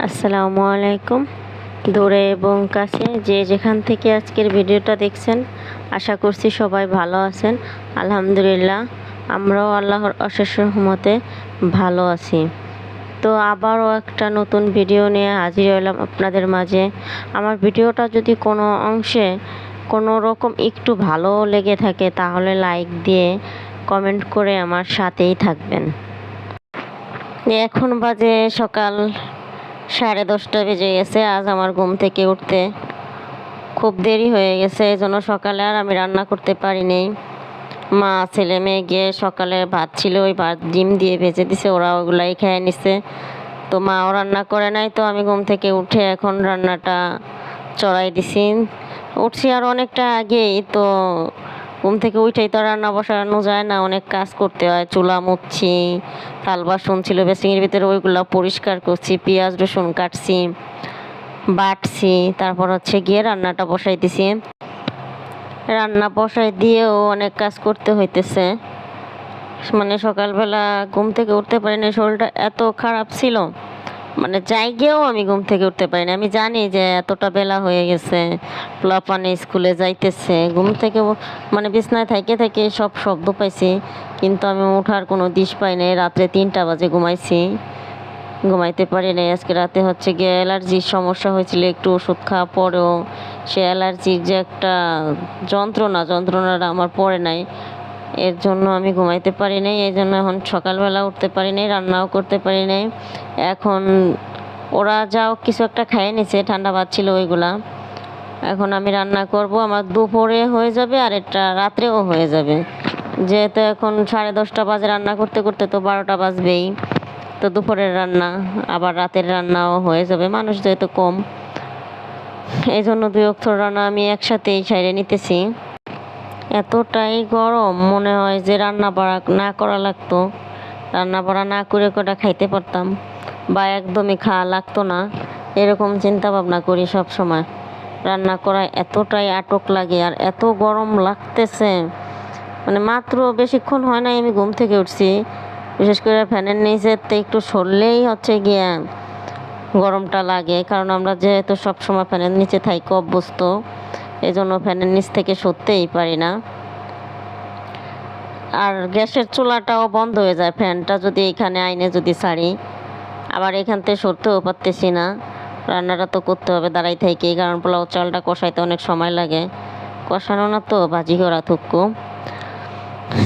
আসসালামু আলাইকুম। দূরে এবং কাছে যে যেখান থেকে আজকের ভিডিওটা দেখছেন, আশা করছি সবাই ভালো আছেন। আলহামদুলিল্লাহ, আমরাও আল্লাহর অশেষ রহমতে ভালো আছি। তো আবারও একটা নতুন ভিডিও নিয়ে হাজির হলাম আপনাদের মাঝে। আমার ভিডিওটা যদি কোনো অংশে কোনো রকম একটু ভালো লেগে থাকে, তাহলে লাইক দিয়ে কমেন্ট করে আমার সাথেই থাকবেন। এখন বাজে সকাল সাড়ে দশটা বেজে গেছে, আজ আমার ঘুম থেকে উঠতে খুব দেরি হয়ে গেছে এই জন্য সকালে আর আমি রান্না করতে পারিনি মা, ছেলে, মেয়ে গিয়ে সকালে ভাত ছিল, ওই ভাত ডিম দিয়ে ভেজে দিছে, ওরা ওগুলাই খেয়ে নিছে। তো মাও রান্না করে নাই, তো আমি ঘুম থেকে উঠে এখন রান্নাটা চড়াই দিছি। উঠছি আর অনেকটা আগেই, তো ঘুম থেকে উঠেই তো রান্না বসানো যায় না, অনেক কাজ করতে হয়, চুলা মুচ্ছি, থাল বাসন ছিল, বেসিংয়ের ভিতরে ওইগুলো পরিষ্কার করছি, পেঁয়াজ, রসুন কাটছি, বাটছি, তারপর হচ্ছে গিয়ে রান্নাটা বসাই দিছি। রান্না বসাই দিয়েও অনেক কাজ করতে হইতেছে। মানে সকালবেলা ঘুম থেকে উঠতে পারিনি, শরীরটা এত খারাপ ছিল। মানে গিয়েও আমি ঘুম থেকে উঠতে পারি না। আমি জানি যে এতটা বেলা হয়ে গেছে, প্লাপানে স্কুলে যাইতেছে, ঘুম থেকে মানে বিছনায় থেকে থেকে সব শব্দ পাইছি, কিন্তু আমি ওঠার কোনো দিশ পাই নাই। রাত্রে তিনটা বাজে ঘুমাইছি, ঘুমাইতে পারি নাই। আজকে রাতে হচ্ছে গিয়ে অ্যালার্জির সমস্যা হয়েছিল, একটু ওষুধ খাওয়া পরেও। সে অ্যালার্জির যে একটা যন্ত্রণা, যন্ত্রণাটা আমার পড়ে নাই। এর জন্য আমি ঘুমাইতে পারি নাই, এই জন্য এখন সকালবেলা উঠতে পারি নাই, রান্নাও করতে পারি নাই। এখন ওরা যাও, কিছু একটা খাইয়ে নিছে, ঠান্ডা ভাত ছিল ওইগুলা। এখন আমি রান্না করব, আমার দুপুরে হয়ে যাবে আর এটা রাত্রেও হয়ে যাবে। যেহেতু এখন সাড়ে দশটা বাজে রান্না করতে করতে তো বারোটা বাজবেই। তো দুপুরের রান্না, আবার রাতের রান্নাও হয়ে যাবে, মানুষ যেহেতু কম। এই জন্য দুই অক্ষর রান্না আমি একসাথেই সাইডে নিতেছি। এতটাই গরম, মনে হয় যে রান্না বাড়া না করা লাগতো। রান্না বাড়া না করে কটা খাইতে পারতাম। বা একদমই খাওয়া লাগতো না। এরকম চিন্তা ভাবনা করি সব সময় রান্না করা এতটাই আটক লাগে আর এত গরম লাগতেছে। মানে মাত্র বেশিক্ষণ হয় নাই আমি ঘুম থেকে উঠছি। বিশেষ করে ফ্যানের নিচে তো একটু সরলেই হচ্ছে গিয়া গরমটা লাগে। কারণ আমরা যেহেতু সবসময় ফ্যানের নিচে থাকি অভ্যস্ত। এই জন্য ফ্যানের নিচ থেকে সরতেই পারি না। আর গ্যাসের চুলাটাও বন্ধ হয়ে যায় ফ্যানটা যদি এখানে আইনে যদি ছাড়ি আবার এখান থেকে সরতেও পারতেছি না। রান্নাটা তো করতে হবে দাঁড়াই থেকে কারণ পোলাও চালটা কষাইতে অনেক সময় লাগে। কষানো না তো ভাজি করা থুকু।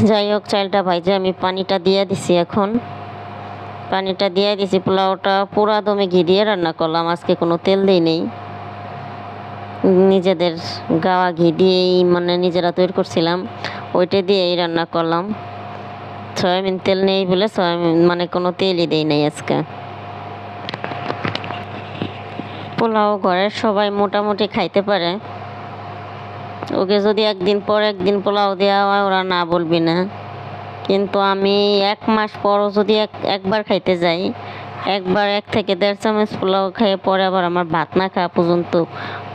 যাই হোক, চালটা ভাইজে আমি পানিটা দিয়ে দিছি এখন। পানিটা দিয়ে দিছি, পোলাওটা পুরা দমে ঘি দিয়ে রান্না করলাম, আজকে কোনো তেল দিই নেই। নিজেদের গাওয়া ঘি দিয়েই মানে নিজেরা তৈরি করছিলাম। ওইটা দিয়েই রান্না করলাম। সয়াবিন তেল নেই বলে সয়াবিন মানে কোনো তেলই দেই নাই আজকে। পোলাও ঘরের সবাই মোটামুটি খাইতে পারে। ওকে যদি একদিন পর একদিন পোলাও দেওয়া হয়, ওরা না বলবি না। কিন্তু আমি এক মাস পরও যদি এক, একবার খাইতে যাই একবার এক থেকে দেড় চামচ পোলাও খেয়ে পরে আবার আমার ভাত না খাওয়া পর্যন্ত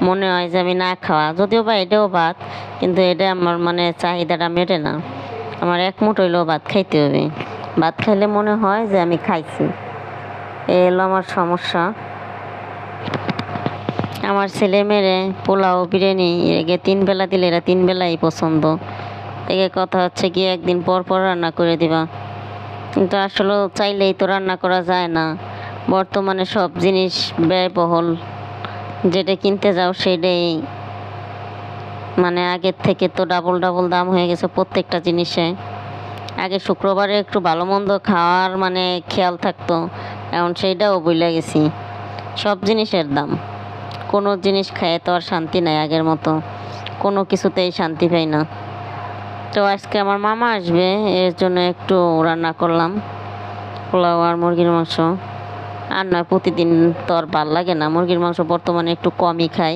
মনে হয় যে আমি না খাওয়া। যদিও বা এটাও ভাত, কিন্তু এটা আমার মানে চাহিদাটা মেটে না। আমার এক মুঠ হইলেও ভাত খাইতে হবে। ভাত খাইলে মনে হয় যে আমি খাইছি। এ হলো আমার সমস্যা। আমার ছেলে মেয়েরে পোলাও, বিরিয়ানি একে তিন বেলা দিলে এরা তিন বেলাই পছন্দ। একে কথা হচ্ছে কি একদিন পর পর রান্না করে দিবা। কিন্তু আসলে চাইলেই তো রান্না করা যায় না। বর্তমানে সব জিনিস ব্যয়বহুল। যেটা কিনতে যাও সেটাই। মানে আগের থেকে তো ডাবল ডাবল দাম হয়ে গেছে প্রত্যেকটা জিনিসে। আগে শুক্রবারে একটু ভালো মন্দ খাওয়ার মানে খেয়াল থাকতো। এখন সেইটাও বইলে গেছি। সব জিনিসের দাম। কোনো জিনিস খায় তো আর শান্তি নাই আগের মতো। কোনো কিছুতেই শান্তি পাই না। তো আজকে আমার মামা আসবে, এর জন্য একটু রান্না করলাম, পোলাও আর মুরগির মাংস। আর নয়, প্রতিদিন তো আর ভালো লাগে না। মুরগির মাংস বর্তমানে একটু কমই খাই।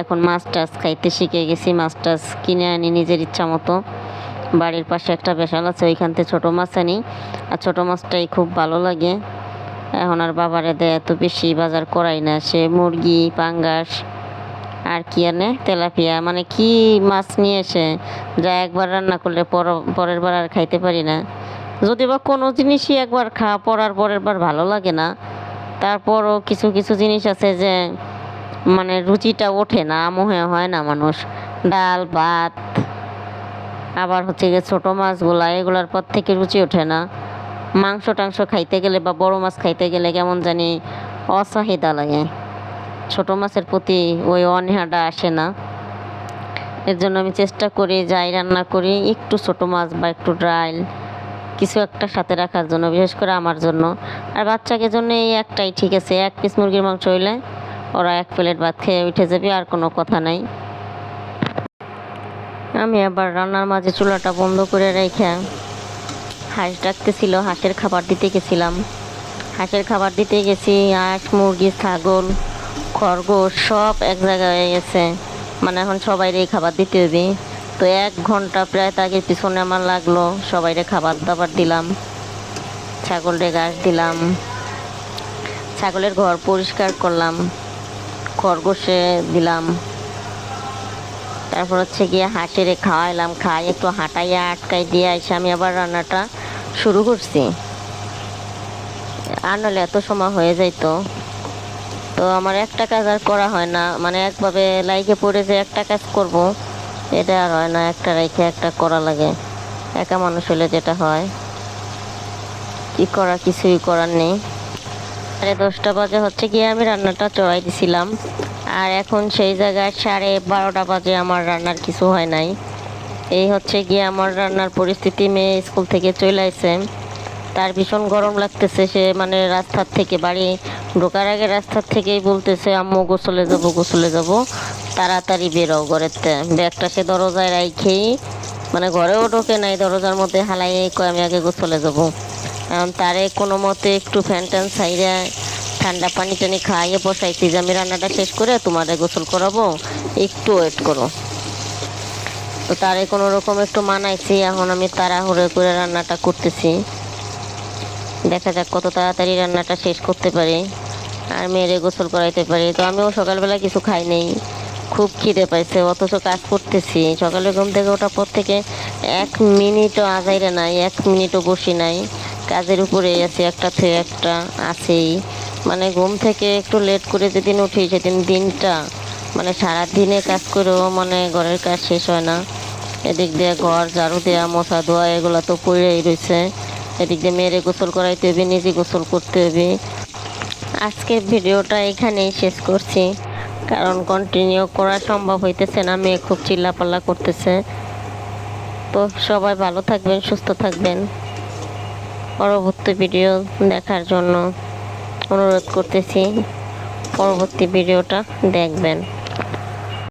এখন মাছ টাছ খাইতে শিখে গেছি, মাছ টাছ কিনে আনি নিজের ইচ্ছা মতো। বাড়ির পাশে একটা বেশাল আছে, ওইখান থেকে ছোটো মাছ আনি। আর ছোটো মাছটাই খুব ভালো লাগে। এখন আর বাবারে দেয় এত বেশি বাজার করাই না। সে মুরগি, পাঙ্গাস আর কি আনে? তেলাপিয়া। মানে কি মাছ নিয়ে এসে যা একবার রান্না করলে পর- পরের বার আর খাইতে পারি না। যদি বা কোনো জিনিসই একবার খাওয়া পরার পরের বার ভালো লাগে না। তারপরও কিছু কিছু জিনিস আছে যে মানে রুচিটা ওঠে না, মোহে হয় না মানুষ। ডাল, ভাত, আবার হচ্ছে গিয়ে ছোটো মাছগুলা, এগুলার পর থেকে রুচি ওঠে না। মাংস টাংস খাইতে গেলে বা বড় মাছ খাইতে গেলে কেমন জানি অচাহিদা লাগে। ছোটো মাছের প্রতি ওই অনীহাটা আসে না। এর জন্য আমি চেষ্টা করি, যাই রান্না করি, একটু ছোটো মাছ বা একটু ডাল, কিছু একটা সাথে রাখার জন্য, বিশেষ করে আমার জন্য। আর বাচ্চাকে জন্য এই একটাই ঠিক আছে, এক পিস মুরগির মাংস হইলে ওরা এক প্লেট ভাত খেয়ে উঠে যাবে, আর কোনো কথা নাই। আমি আবার রান্নার মাঝে চুলাটা বন্ধ করে রেখে হাঁস ডাকতেছিল, হাঁসের খাবার দিতে গেছিলাম। হাঁসের খাবার দিতে গেছি, হাঁস, মুরগি, ছাগল খরগোশ সব এক জায়গায় হয়ে গেছে। মানে এখন সবাইরই খাবার দিতে হবে। তো এক ঘণ্টা প্রায় তাকে পিছনে আমার লাগল। সবাইরে খাবার দাবার দিলাম। ছাগলরে ঘাস দিলাম। ছাগলের ঘর পরিষ্কার করলাম। খরগোশে দিলাম। তারপর হচ্ছে গিয়ে হাঁসেরে খাওয়াইলাম। খাই একটু হাঁটাইয়া আটকাই দিয়ে এসে আমি আবার রান্নাটা শুরু করছি। আর নাহলে এত সময় হয়ে যাইতো। তো আমার একটা কাজ আর করা হয় না। মানে একভাবে লাইকে পড়ে যে একটা কাজ করব, এটা আর হয় না, একটা রেখে একটা করা লাগে। একা মানুষ হলে যেটা হয়। কি করা কিছুই করার নেই। সাড়ে দশটা বাজে হচ্ছে গিয়ে আমি রান্নাটা চড়াই দিছিলাম। আর এখন সেই জায়গায় সাড়ে বারোটা বাজে আমার রান্নার কিছু হয় নাই। এই হচ্ছে গিয়ে আমার রান্নার পরিস্থিতি, মেয়ে স্কুল থেকে চলে আসে তার ভীষণ গরম লাগতেছে, সে মানে রাস্তার থেকে, বাড়ি ঢোকার আগে রাস্তার থেকেই বলতেছে, আম্মু, গোসলে যাব গোসলে যাব। তাড়াতাড়ি বেরো ঘরের তে। ব্যাগটা সে দরজায় রাইখেই মানে ঘরেও ঢোকে নাই, দরজার মধ্যে হালাই কয়, আমি আগে গোসলে যাব। কারণ তারে কোনো মতে একটু ফ্যান ট্যান সাইডে ঠান্ডা পানি টানি খাইয়ে বসাইছি যে, আমি রান্নাটা শেষ করে তোমাদের গোসল করাবো, একটু ওয়েট করো। তো তারে কোনো রকম একটু মানাইছি, এখন আমি তাড়াহুড়ো করে রান্নাটা করতেছি। দেখা যাক কত তাড়াতাড়ি রান্নাটা শেষ করতে পারি আর মেয়েরে গোসল করাইতে পারি। তো আমিও সকালবেলা কিছু খাই নেই। খুব খিদে পাইছে, অথচ কাজ করতেছি। সকালে ঘুম থেকে ওঠার পর থেকে এক মিনিটও আজাইরে নাই, এক মিনিটও বসি নাই। কাজের উপরে আছি, একটা থেকে একটা আছেই। মানে ঘুম থেকে একটু লেট করে যেদিন উঠি সেদিন দিনটা মানে সারা দিনে কাজ করেও মানে ঘরের কাজ শেষ হয় না। এদিক দিয়ে ঘর, ঝাড়ু দেওয়া মশা ধোয়া, এগুলো তো পড়েই রয়েছে এদিক দিয়ে মেয়েরে গোসল করাইতে হবে, নিজে গোসল করতে হবে। আজকের ভিডিওটা এখানেই শেষ করছি। কারণ কন্টিনিউ করা সম্ভব হইতেছে না, মেয়ে খুব চিল্লাপাল্লা করতেছে। তো সবাই ভালো থাকবেন, সুস্থ থাকবেন। পরবর্তী ভিডিও দেখার জন্য অনুরোধ করতেছি। পরবর্তী ভিডিওটা দেখবেন।